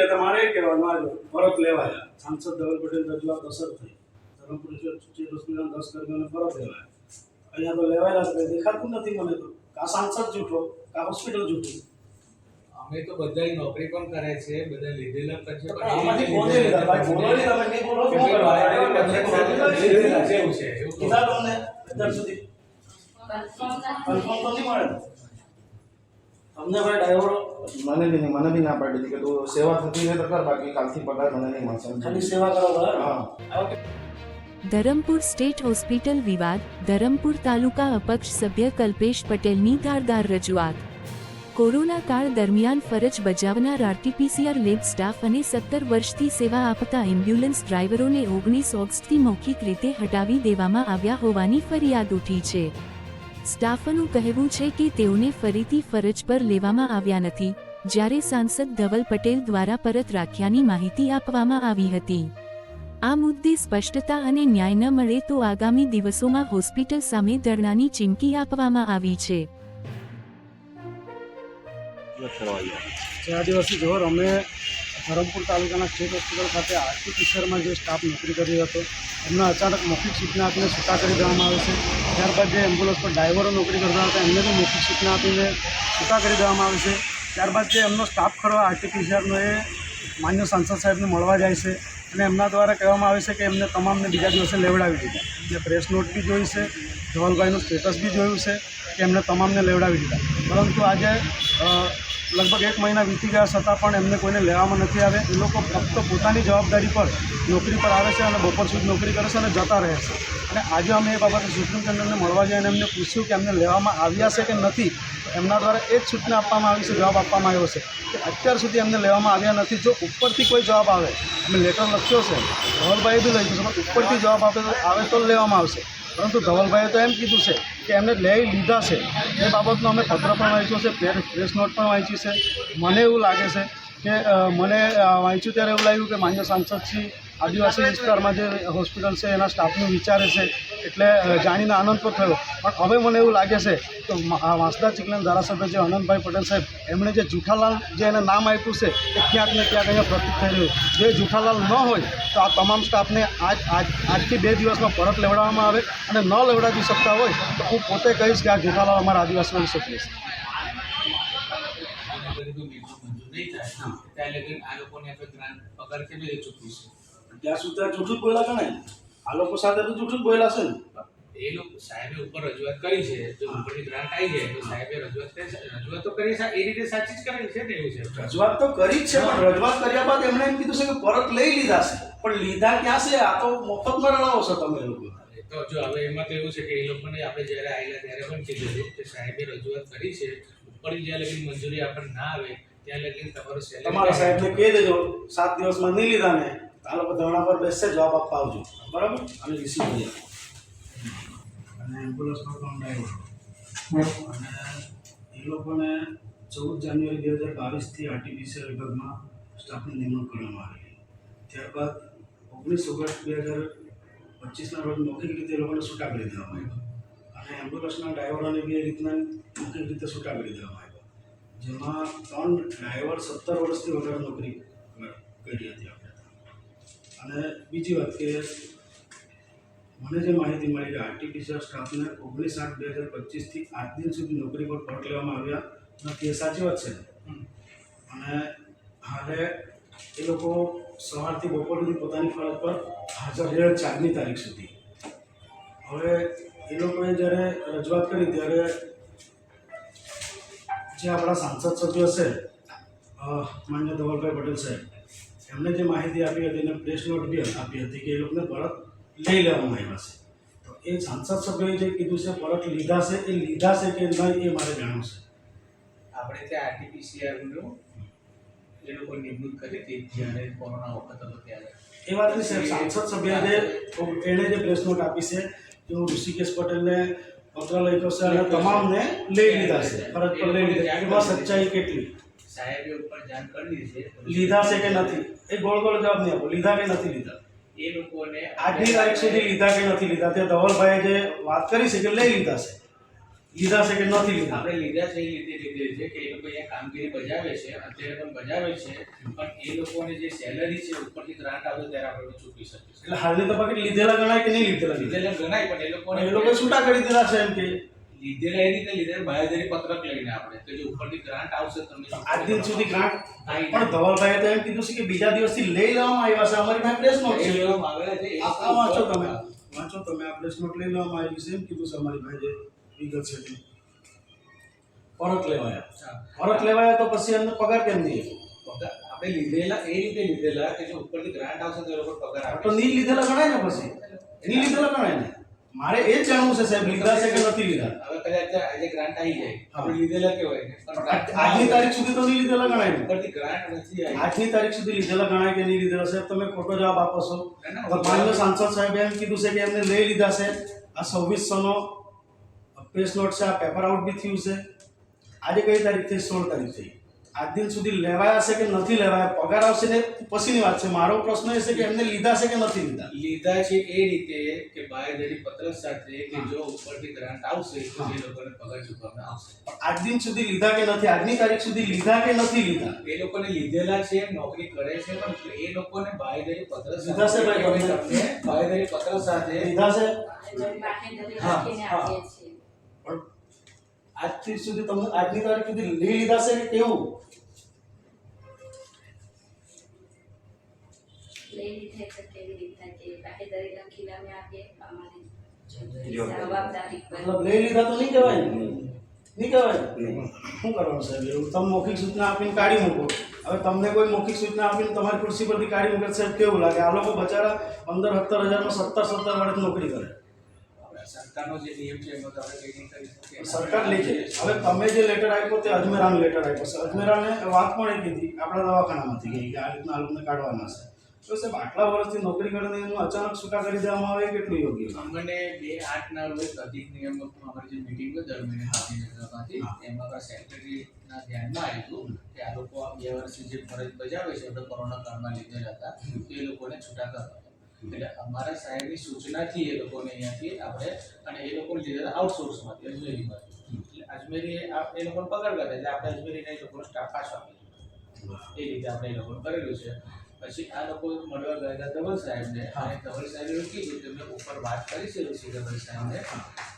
લે તમારે કહેવામાં આવ્યું પરત લેવાયા. સાંસદ ધવલ પટેલ રજૂઆત અસર થઈ. ધરમપુર ચીફ હોસ્પિટલ દસ કર્મીઓને પરત લેવાયા. અહીંયા તો લેવાયેલા છે દેખાતું નથી મને તો. કા સાંસદ જૂઠો કા હોસ્પિટલ જૂઠી? અમે તો બધા નોકરી પણ કરે છે બધા લીધેલા પછી પણ આમાંથી કોને લીધા? ભાઈ બોલો નહીં તમે નહીં બોલો? વાયરલ લીધેલા છે એવું છે કીધા તમને અત્યાર સુધી? કન્ફર્મ તો નહીં મળે ને. તમને ભાઈ ડ્રાઈવરો મને બી નહીં મને બી ના પાડી હતી કે તું સેવા થતી રહે તો કર બાકી કાલથી પગાર મને નહીં મળશે. ખાલી સેવા કરો હા ઓકે. ધરમપુર સ્ટેટ હોસ્પિટલ વિવાદ ધરમપુર તાલુકા અપક્ષ સભ્ય કલ્પેશ પટેલની ધારદાર રજૂઆત. કોરોના કાળ દરમિયાન ફરજ બજાવનાર આરટીપીસીઆર લેબ સ્ટાફ અને સત્તર વર્ષથી સેવા આપતા એમ્બ્યુલન્સ ડ્રાઈવરોને ઓગણીસ ઓગસ્ટથી મૌખિક રીતે હટાવી દેવામાં આવ્યા હોવાની ફરિયાદ ઉઠી છે. સ્ટાફનું કહેવું છે કે તેઓને ફરીથી ફરજ પર લેવામાં આવ્યા નથી, જ્યારે સાંસદ ધવલ પટેલ દ્વારા પરત રાખ્યાની માહિતી આપવામાં આવી હતી. આ મુદ્દે સ્પષ્ટતા અને ન્યાય ન મળે તો આગામી દિવસોમાં હોસ્પિટલ સામે ધરણાની ચીમકી આપવામાં આવી છે. ચાર દિવસથી જોર અમે ધરમપુર તાલુકાના સ્ટેટ હોસ્પિટલ ખાતે આરટી કિશોરમાં જે સ્ટાફ નોકરી કરી હતો, એમને અચાનક મૌખિક સૂચના આપીને છૂટા કરી દેવામાં આવે છે. ત્યારબાદ જે એમ્બ્યુલન્સ પર ડ્રાઈવરો નોકરી કરતા હતા, એમને પણ મૌખિક સૂચના આપીને છૂટા કરી દેવામાં આવે છે. ત્યારબાદ જે એમનો સ્ટાફ ખરો આરટી કિશોરનો, એ માન્ય સાંસદ સાહેબને મળવા જાય છે અને એમના દ્વારા કહેવામાં આવે છે કે એમને તમામને બીજા દિવસે લેવડાવી દીધા. એટલે પ્રેસ નોટ બી જોઈ છે, ધવલભાઈનું સ્ટેટસ બી જોયું છે. કે એમને તમામને લેવડાવી દીધા. પરંતુ આજે લગભગ એક મહિના વીતી ગયા છતાં પણ એમને કોઈને લેવામાં નથી આવે. એ લોકો ફક્ત પોતાની જવાબદારી પર નોકરી પર આવે છે અને બપોર સુધી નોકરી કરે છે અને જતા રહે છે. અને આજે અમે એ બાબતે સુપ્રીમટેન્ડન્ટને મળવા જઈને એમને પૂછ્યું કે એમને લેવામાં આવ્યા છે કે નથી. એમના દ્વારા એ જ સૂચના આપવામાં આવી છે, જવાબ આપવામાં આવ્યો છે કે અત્યાર સુધી એમને લેવામાં આવ્યા નથી. જો ઉપરથી કોઈ જવાબ આવે, અમે લેટર લખ્યો છે, ધવલભાઈએ બી લખ્યું છે, પણ ઉપરથી જવાબ આપે આવે તો લેવામાં આવશે. પરંતુ ધવલભાઈએ તો એમ કીધું છે કે એમને લઈ લીધા છે. એ બાબતનો અમે પત્ર પણ વાંચ્યો છે પ્રે- પ્રેસ નોટ પણ વાંચી છે. મને એવું લાગે છે કે મને વાંચ્યું ત્યારે એવું લાગ્યું કે માન્ય સાંસદ શ્રી, આદિવાસી વિસ્તારમાં જે હોસ્પિટલ છે, એના સ્ટાફનું વિચારે છે, એટલે જાણીને આનંદ તો થયો. પણ હવે મને એવું લાગે છે કે વાંસદા ચિકલન ધારાસભ્ય જે આનંદભાઈ પટેલ સાહેબ, એમણે જે જુઠાલાલ જે એને નામ આપ્યું છે, એ ક્યાંક ને ક્યાંક અહીંયા પ્રતિક થઈ રહ્યું જે જુઠાલાલ ન હોય, તો આ તમામ સ્ટાફને આજ આજ, આજથી બે દિવસમાં પરત લેવડાવવામાં આવે અને ન લેવડાવી શકતા હોય, તો હું પોતે કહીશ કે આ જુઠાલાલ અમારા આદિવાસીઓની સોંપીશ આના નહીં થાય. ત્યાં લગી આ લોકોને આપણે ગ્રાન્ટ પગાર કેવી રીતે છે ત્યાં સુધી જૂઠું જ બોલ્યા કે નહીં આ લોકો સાથે તો જૂઠું જ બોલ્યા છે ને. એ લોકો સાહેબે ઉપર રજૂઆત કરી છે. જો ઉપરની ગ્રાન્ટ આવી જાય તો સાહેબે રજૂઆત કરી છે. રજૂઆત તો કરી છે. એ રીતે સાચી જ કરેલી છે ને એવું છે? રજૂઆત તો કરી જ છે પણ રજૂઆત કર્યા બાદ એમણે એમ કીધું છે કે પરત લઈ લીધા છે. પણ લીધા ક્યાં છે? આ તો મફતમાં રડાવો છો તમે લોકો. તો જો હવે એમાં તો એવું છે કે એ લોકોને આપણે જ્યારે આવેલા ત્યારે પણ કીધું છે કે સાહેબે રજૂઆત કરી છે. ઉપરની જ્યાં લગી મંજૂરી આપણને ના આવે ત્યાં લગી તમારું salary તમારા સાહેબને કહી દેજો સાત દિવસમાં નહીં લીધા ને આ લોકો ધરણા પર બેસશે જવાબ આપવા આવજો. બરાબર? અને રિસીવ કરી આપો. અને એમ્બ્યુલન્સનો પણ ડ્રાઈવર અને એ લોકોને ચૌદ જાન્યુઆરી બે હજાર બાવીસથી આર્ટિફિશિયલ વિભાગમાં સ્ટાફની નિમણૂક કરવામાં આવેલી ત્યારબાદ ઓગણીસ ઓગસ્ટ બે હજાર પચીસના રોજ મૌખિક રીતે એ લોકોને છૂટા કરી દેવામાં આવ્યા. અને એમ્બ્યુલન્સના ડ્રાઈવરોને બી એ રીતના મૌખિક રીતે છૂટા કરી દેવામાં આવ્યા. જેમાં ત્રણ ડ્રાઈવર સત્તર વર્ષથી વધારે નોકરી કરી હતી આપણે. અને બીજી વાત કે મને જે માહિતી મળી કે આર્ટિફિશિયલ સ્ટાફને ઓગણીસ આઠ બે હજાર પચીસથી આજ દિન સુધી નોકરી પર પરત લેવામાં આવ્યા નથી એ સાચી વાત છે અને હાલે એ લોકો સવારથી બપોર સુધી પોતાની ફરજ પર હાજર રહ્યા ચારની તારીખ સુધી. હવે એ લોકોએ જ્યારે રજૂઆત કરી ત્યારે જે આપણા સાંસદ સભ્ય છે માન્ય ધવલભાઈ પટેલ સાહેબ એમણે જે માહિતી આપી હતી એને પ્રેસ નોટ બી આપી હતી કે એ લોકોને પરત લઈ લેવામાં આવ્યા છે. તો એ સાંસદ સભ્યોએ જે કીધું છે પરત લીધા છે એ લીધા છે કે નહીં એ મારે જાણવું છે. આપણે ત્યાં આરટીપીસીઆરનું એ લોકો નિમણૂક કરી હતી જ્યારે કોરોના વખત હતો ત્યારે. એ વાતની સાહેબ સાંસદ સભ્યએ એણે જે પ્રેસ નોટ આપી છે હું ઋષિકેશ પટેલને પત્ર લખ્યો છે અને તમામને લઈ લીધા છે. ફરજ પર લઈ લીધા. એમાં સચ્ચાઈ કેટલી? સાહેબે ઉપર જાણ કરી છે. લીધા છે કે નથી? એ ગોળ ગોળ જવાબ નહીં આપો. લીધા કે નથી લીધા? એ લોકોને આજની તારીખ સુધી લીધા કે નથી લીધા? તે ધવલભાઈએ જે વાત કરી છે કે લઈ લીધા છે. લીધા છે કે નથી લીધા? આપણે લીધા છે એ રીતે લીધે છે કે એ લોકો અહીંયા કામગીરી બજાવે છે અત્યારે પણ બજાવે છે પણ એ લોકોને જે સેલરી છે ઉપરથી ગ્રાન્ટ આવે ત્યારે આપણે ચૂકવી શકીએ એટલે હાલની તબક્કે લીધેલા ગણાય કે નહીં લીધેલા લીધેલા ગણાય પણ એ લોકોને એ લોકો છૂટા કરી દીધા છે એમ કે. લીધેલા એ રીતે લીધેલા બાહેધરી પત્રક લઈને આપણે તો જે ઉપરથી ગ્રાન્ટ આવશે તમને આજ દિન સુધી ગ્રાન્ટ પણ ધવલભાઈએ તો એમ કીધું છે કે બીજા દિવસથી લઈ લેવામાં આવ્યા છે અમારી પાસે પ્રેસ નોટ છે. લેવામાં આવેલા છે આ વાંચો તમે. વાંચો તમે આ પ્રેસ નોટ લઈ લેવામાં આવી છે એમ કીધું છે અમારી પાસે. છે તે પરત લેવાયા. પરત લેવાયા તો પછી એમને પગાર કેમ નહીં પગાર આપણે લીધેલા એ રીતે લીધેલા કે જે ઉપરથી ગ્રાન્ટ આવશે તો એ લોકો પગાર આપે. તો નહીં લીધેલા ગણાય ને પછી? નહીં લીધેલા ગણાય ને? મારે એ જાણવું છે સાહેબ લીધા છે કે નથી લીધા? હવે કદાચ આજે ગ્રાન્ટ આવી જાય. આપણે લીધેલા ને ના આજની તારીખ સુધી તો નહીં લીધેલા ગણાય ઉપરથી ગ્રાન્ટ નથી આવી. આજની તારીખ સુધી લીધેલા ગણાય કે નહીં લીધેલા? સાહેબ તમે ખોટો જવાબ આપો છો. ના, ના, માન્ય સાંસદ સાહેબ એમ કીધું છે કે એમને લઈ લીધા છે આ છવ્વીસોનો પ્રેસ નોટ છે આ પેપર આઉટ બી થયું છે. આજે કઈ તારીખ થઈ સોળ તારીખ થઈ આજ દિન સુધી લેવાયા છે કે નથી લેવાયા? પગાર આવશે ને પછીની વાત છે. મારો પ્રશ્ન એ છે કે એમને લીધા છે કે નથી લીધા? લીધા છે એ રીતે કે બાહેધરી પત્ર સાથે કે જો ઉપરથી ગ્રાન્ટ આવશે તો એ લોકોને પગાર ચૂકવવામાં આવશે. આજ દિન સુધી લીધા કે નથી? આજની તારીખ સુધી લીધા કે નથી લીધા? એ લોકોને લીધેલા છે નોકરી કરે છે પણ એ લોકોને બાહેધરી પત્ર લીધા છે ભાઈ તમને? તમને પત્ર સાથે લીધા છે? હા, હા. આજથી સુધી તમને આજની તારીખ સુધી લઈ લીધા છે કે કેવું? લઈ લીધે તો કેવી રીતના કે બાહેધરી લખીને અમે અમારી જવાબદારી મતલબ લઈ લીધા તો નહીં કહેવાય? નહીં. કહેવાય? શું કરવાનું સાહેબ? એવું તમે મૌખિક સૂચના આપીને કાઢી મૂકો. હવે તમને કોઈ મૌખિક સૂચના આપીને તમારી ખુરશી પરથી કાઢી મૂકે સાહેબ કેવું લાગે? આ લોકો બચારા પંદર સત્તર હજારમાં સત્તર સત્તર વર્ષ નોકરી કરે. સરકારનો જે નિયમ છે એમાં તમે કંઈ નહીં કરી શકીએ. સરકાર લેખે હવે તમે જે લેટર આપ્યો તે અજમેરાનો લેટર આપ્યો છે. અજમેરાને વાત પણ એ કીધી આપણા દવાખાનામાંથી ગઈ કે આ રીતના આ કાઢવાના છે. તો સાહેબ આટલા વર્ષથી નોકરી કરીને એનું અચાનક છૂટા કરી દેવામાં આવે કેટલું યોગ્ય અમને બે આઠના રોજ અધિક નિયામક અમારી જે મિટિંગ દર મહિને હાજરી એમાં સેક્રેટરીના ધ્યાનમાં આવ્યું કે આ લોકો આ બે વર્ષથી જે ફરજ બજાવે છે એટલે કોરોના કાળમાં લીધેલા હતા તો એ લોકોને છૂટા કરવા. એટલે અમારા સાહેબની સૂચનાથી એ લોકોને અહીંયાથી આપણે અને એ લોકોને લીધેલા આઉટસોર્સમાંથી અજમેરીમાંથી. એટલે અજમેરી એ લોકોને પગાર કરે એટલે આપણે અજમેરીને એ લોકોનો સ્ટાફ પાછો આપીએ એ રીતે આપણે એ લોકોને કરેલું છે. પછી આ લોકો મળવા ગયા હતા ધવલ સાહેબને. અને ધવલ સાહેબે એવું કીધું કે મેં ઉપર વાત કરી છે ઋષિ ધવલ સાહેબને.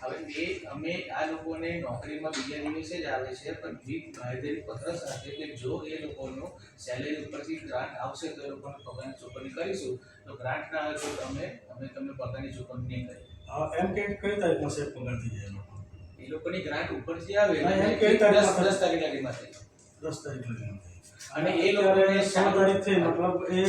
હવે એ અમે આ લોકોને નોકરીમાં બીજા દિવસે જ આવે છે પણ વિથ બાહેધરી પત્ર સાથે કે જો એ લોકોનું સેલેરી ઉપરથી ગ્રાન્ટ આવશે તો એ લોકોને પગારની ચૂકવણી કરીશું. તો ગ્રાન્ટ ના આવે તો તમે અમે તમને પગારની ચૂકવણી નહીં કરી હા, એમ કે કઈ તારીખમાં સાહેબ પગાર થઈ જાય એ લોકોની ગ્રાન્ટ ઉપરથી આવે દસ તારીખ લાગીમાં માટે દસ તારીખ લગીને અને એ લોકોને તારીખ થઈ મતલબ એ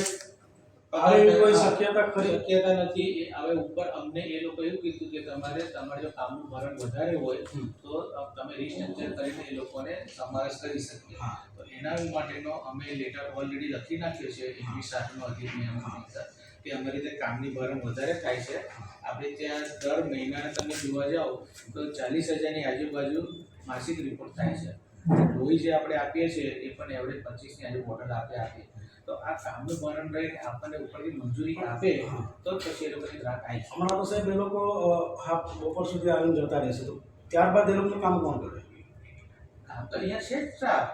આવે કોઈ શક્યતા ખરી. શક્યતા નથી. એ હવે ઉપર અમને એ લોકો એવું કીધું કે તમારે તમારે જો કામનું ભરણ વધારે હોય તો તમે રિસ્ટ્રક્ચર કરીને એ લોકોને સમાવેશ કરી શકીએ. તો એના માટેનો અમે લેટર ઓલરેડી લખી નાખ્યો છે એકવીસ સાતનો અધિનિયમ અનુસાર કે અમારી રીતે કામની ભરણ વધારે થાય છે. આપણે ત્યાં દર મહિનાને તમે જોવા જાઓ તો ચાલીસ હજારની આજુબાજુ માસિક રિપોર્ટ થાય છે. લોહી જે આપણે આપીએ છીએ એ પણ એવરેજ પચીસની આજુ બોટલ આપે આપીએ તો આ કામનું ભારણ રહી આપણને ઉપરથી મંજૂરી આપે તો પછી એ લોકોની ગ્રાહક આવી હમણાં તો સાહેબ એ લોકો હાફ હા બપોર સુધી આવીને જતા રહેશે તો ત્યારબાદ એ લોકોનું કામ કોણ કરે? કામ તો અહીંયા છે સ્ટાફ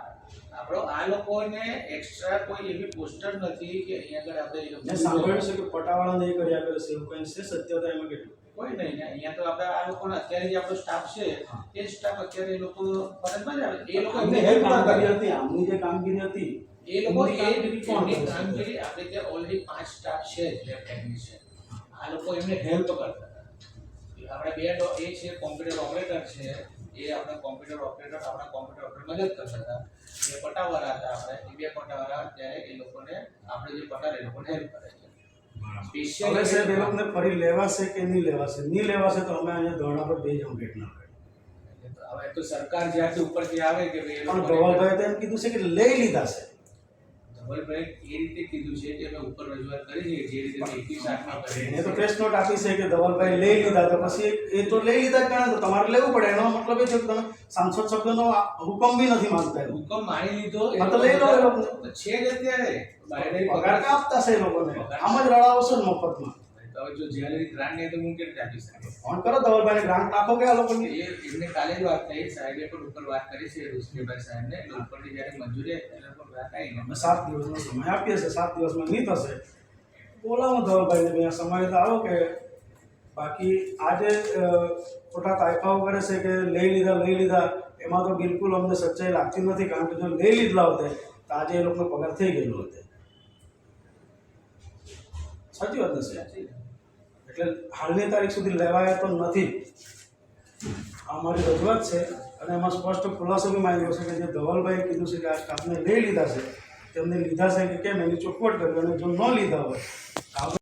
આપણો આ લોકોને એક્સ્ટ્રા કોઈ એવી પોસ્ટર નથી કે અહીંયા આગળ આપણે લોકો સાંભળ્યું છે કે પટાવાળાને એ કર્યા કરે છે. એવું કંઈ છે સત્યતા એમાં કેટલું? કોઈ નહીં ને અહીંયા તો આપણે આ લોકો અત્યારે જે આપણો સ્ટાફ છે એ સ્ટાફ અત્યારે એ લોકો ફરજમાં જ આવે. એ લોકો એમને હેલ્પ પણ કરી હતી આમની જે કામગીરી હતી એ લોકો એ કામગીરી આપણે ત્યાં ઓલરેડી પાંચ સ્ટાફ છે લેબ ટેકનિશિયન આ લોકો એમને હેલ્પ કરતા હતા. આપણે બે એ છે કોમ્પ્યુટર ઓપરેટર છે એ આપણે કોમ્પ્યુટર ઓપરેટર આપણા કોમ્પ્યુટર ઓપરેટર મદદ કરતા હતા. બે પટાવાળા હતા આપણે એ બે પટાવાળા અત્યારે એ લોકોને આપણે જે પટાર એ લોકોને હેલ્પ કરે છે. હવે સાહેબ એ લોકોને ફરી લેવાશે કે નહીં લેવાશે? નહીં લેવાશે તો અમે અહીંયા ધરણા પર બે જણ ગેટના હવે તો સરકાર જ્યાંથી ઉપરથી આવે કે પણ ગોવાલભાઈ તો એમ કીધું છે કે લઈ લીધા છે. ધવલભાઈ એ રીતે કીધું છે કે અમે ઉપર રજૂઆત કરી છે જે રીતે એકવીસ આઠમાં કરી એને તો પ્રેસ નોટ આપી છે કે ધવલભાઈ લઈ લીધા તો પછી એ તો લઈ લીધા જ તો તમારે લેવું પડે. એનો મતલબ એ છે કે તમે સાંસદ શબ્દનો હુકમ બી નથી માનતા હુકમ માની લીધો એ તો લઈ લો એ લોકોને. છે જ અત્યારે. પગાર કાં આપતા છે એ લોકોને? આમ જ રડાવશો ને મફતમાં. હવે જો જ્યાં લગી ગ્રાન્ટ નહીં તો હું કેમ આપી શકું? ફોન કરો ધવલભાઈને ગ્રાન્ટ નાખો કે આ લોકોની? એ એમને કાલે જ વાત થઈ સાહેબે પણ ઉપર વાત કરી છે ભાઈ સાહેબને ઉપરથી જ્યારે મંજૂરી એટલે પણ વાત આવી. અમે સાત દિવસનો સમય આપીએ છીએ સાત દિવસમાં નહીં થશે. બોલાવો ધવલભાઈને ભાઈ સમય તો આવો કે બાકી આજે ખોટા તાયફાઓ કરે છે કે લઈ લીધા લઈ લીધા એમાં તો બિલકુલ અમને સચ્ચાઈ લાગતી નથી કારણ કે જો લઈ લીધલા હોતે તો આજે એ લોકોનો પગાર થઈ ગયેલો હતો. સાચી વાત નથી એટલે હાલની તારીખ સુધી લેવાયા તો નથી. આ મારી રજૂઆત છે અને એમાં સ્પષ્ટ ખુલાસો બી માંગ્યો છે કે જે ધવલભાઈએ કીધું છે કે આ સ્ટાફને લઈ લીધા છે, તેમને લીધા છે કે કેમ? એની ચોખવટ કરવી અને જો ન લીધા હોય